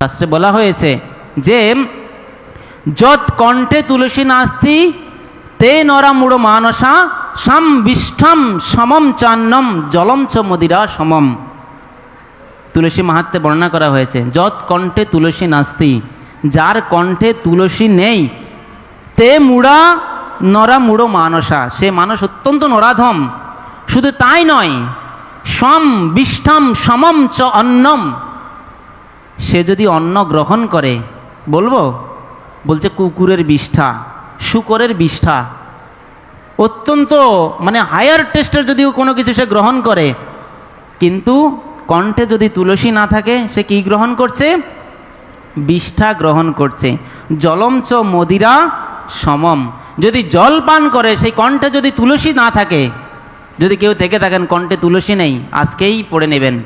শাস্ত্রে বলা হয়েছে যে, যৎ কণ্ঠে তুলসী নাস্তি, তে নরা মূঢ় মানসা, সাম বিষ্ঠাম সমম চান্নম জলম চ মদিরা সমম। তুলসী মাহাত্মে বর্ণনা করা হয়েছে, যৎ কণ্ঠে তুলসী নাস্তি, যার কণ্ঠে তুলসী নেই, তে মুড়া নরা মুড়ো মানসা, সে মানুষ অত্যন্ত নরাধম। শুধু তাই নয়, সম বিষ্ঠাম সমম চ অন্নম সে যদি অন্ন গ্রহণ করে, বলব? বলছে, কুকুরের বিষ্ঠা, শুকরের বিষ্ঠা। অত্যন্ত মানে হায়ার টেস্টের যদি কোনো কিছু সে গ্রহণ করে, কিন্তু কণ্ঠে যদি তুলসী না থাকে, সে কি গ্রহণ করছে? বিষ্ঠা গ্রহণ করছে। জলমচ মদিরা সমম। যদি জল পান করে, সেই কণ্ঠে যদি তুলসী না থাকে, যদি কেউ থেকে থাকেন, কণ্ঠে তুলসী নেই, আজকেই পড়ে নেবেন,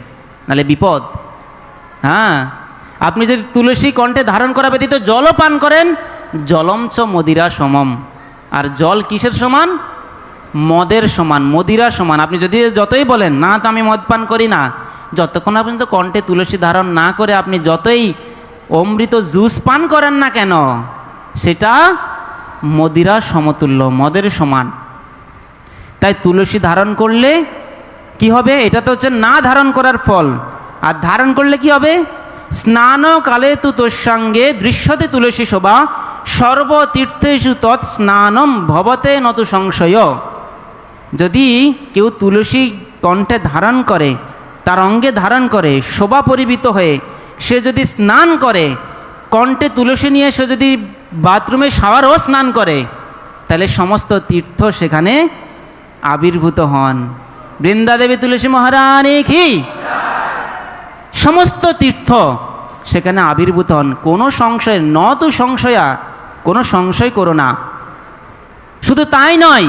নালে বিপদ। হ্যাঁ? আপনি যদি তুলসী কণ্ঠে ধারণ করা ব্যতীত জলও পান করেন জলমচ মদিরা সমম। আর জল কিসের সমান? মদের সমান, মদিরা সমান। আপনি যদি যতই বলেন, না, তো আমি মদ পান করি না। যতক্ষণ না পর্যন্ত কণ্ঠে তুলসী ধারণ না করে আপনি যতই অমৃত জুস পান করেন না কেন, সেটা মদিরা সমতুল্য, মদের সমান। তাই তুলসী ধারণ করলে কি হবে? এটা তো হচ্ছে না ধারণ করার ফল। আর ধারণ করলে কি হবে? স্নানকালে তু তোর সঙ্গে দৃশ্যতে তুলসী শোভা তৎ স্নানম ভবতে নত সংশয়। যদি কেউ তুলসী কণ্ঠে ধারণ করে, তার অঙ্গে ধারণ করে, শোভা পরিবিত হয়ে, সে যদি স্নান করে, কণ্ঠে তুলসী নিয়ে সে যদি বাথরুমে শাওয়ারও স্নান করে, তাহলে সমস্ত তীর্থ সেখানে আবির্ভূত হন। বৃন্দাদেবী তুলসী মহারানী কি? সমস্ত তীর্থ সেখানে আবির্ভূত হন। কোনো সংশয় ন তো সংশয়া, কোনো সংশয় করো না। শুধু তাই নয়,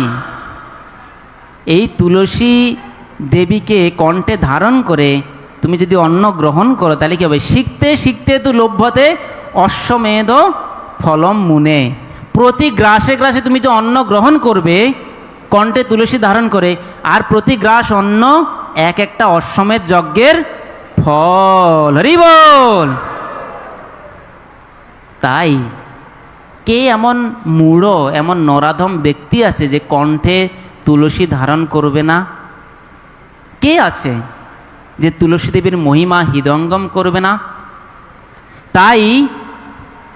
এই তুলসী দেবীকে কণ্ঠে ধারণ করে তুমি যদি অন্ন গ্রহণ করো, তাহলে কী হবে? শিখতে শিখতে তো লভ্যতে অশ্বমেধ ফলম মুনে। প্রতি গ্রাসে গ্রাসে তুমি যে অন্ন গ্রহণ করবে, কণ্ঠে তুলসী ধারণ করে, আর প্রতি গ্রাস অন্ন এক একটা অশ্বমেধ যজ্ঞের ফল হরি বল। তাই কে এমন মূঢ়, এমন নরাধম ব্যক্তি আছে যে কণ্ঠে তুলসী ধারণ করবে না? কে আছে যে তুলসী দেবীর মহিমা হৃদঙ্গম করবে না? তাই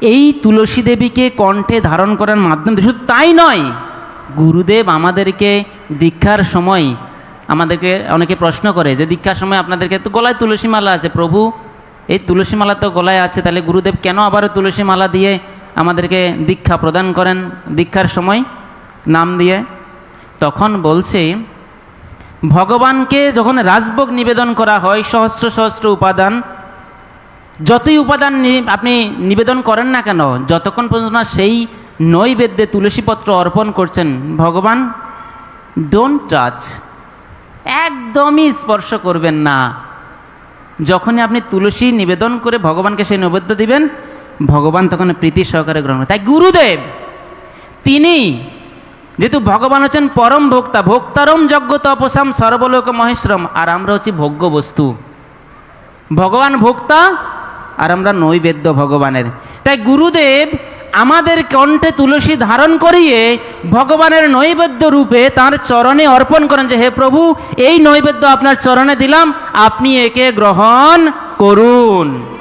এই তুলসী দেবীকে কণ্ঠে ধারণ করার মাধ্যমে শুধু তাই নয়, গুরুদেব আমাদেরকে দীক্ষার সময় আমাদেরকে অনেকে প্রশ্ন করে যে দীক্ষার সময় আপনাদেরকে তো গলায় তুলসী মালা আছে, প্রভু, এই তুলসী মালা তো গলায় আছে, তাহলে গুরুদেব কেন আবারও তুলসী মালা দিয়ে আমাদেরকে দীক্ষা প্রদান করেন দীক্ষার সময়? নাম দিয়ে। তখন বলছে, ভগবানকে যখন রাজভোগ নিবেদন করা হয়, সহস্র সহস্র উপাদান, যতই উপাদান আপনি নিবেদন করেন না কেন, যতক্ষণ পর্যন্ত না সেই নৈবেদ্যে তুলসীপত্র অর্পণ করছেন, ভগবান ডোন্ট টাচ একদমই স্পর্শ করবেন না। যখনই আপনি তুলসী নিবেদন করে ভগবানকে সেই নৈবেদ্য দিবেন, ভগবান তখন প্রীতি সহকারে গ্রহণ। তাই গুরুদেব, তিনি যেহেতু ভগবান হচ্ছেন পরম ভোক্তা, ভোক্তারম যজ্ঞ তপসাম সর্বলোক মহেশ্রম আর আমরা হচ্ছি ভোগ্য বস্তু। ভগবান ভোক্তা, আর আমরা নৈবেদ্য ভগবানের। তাই গুরুদেব আমাদের কণ্ঠে তুলসী ধারণ করিয়ে ভগবানের নৈবেদ্য রূপে তার চরণে অর্পণ করেন যে, হে প্রভু, এই নৈবেদ্য আপনার চরণে দিলাম। আপনি একে গ্রহণ করুন।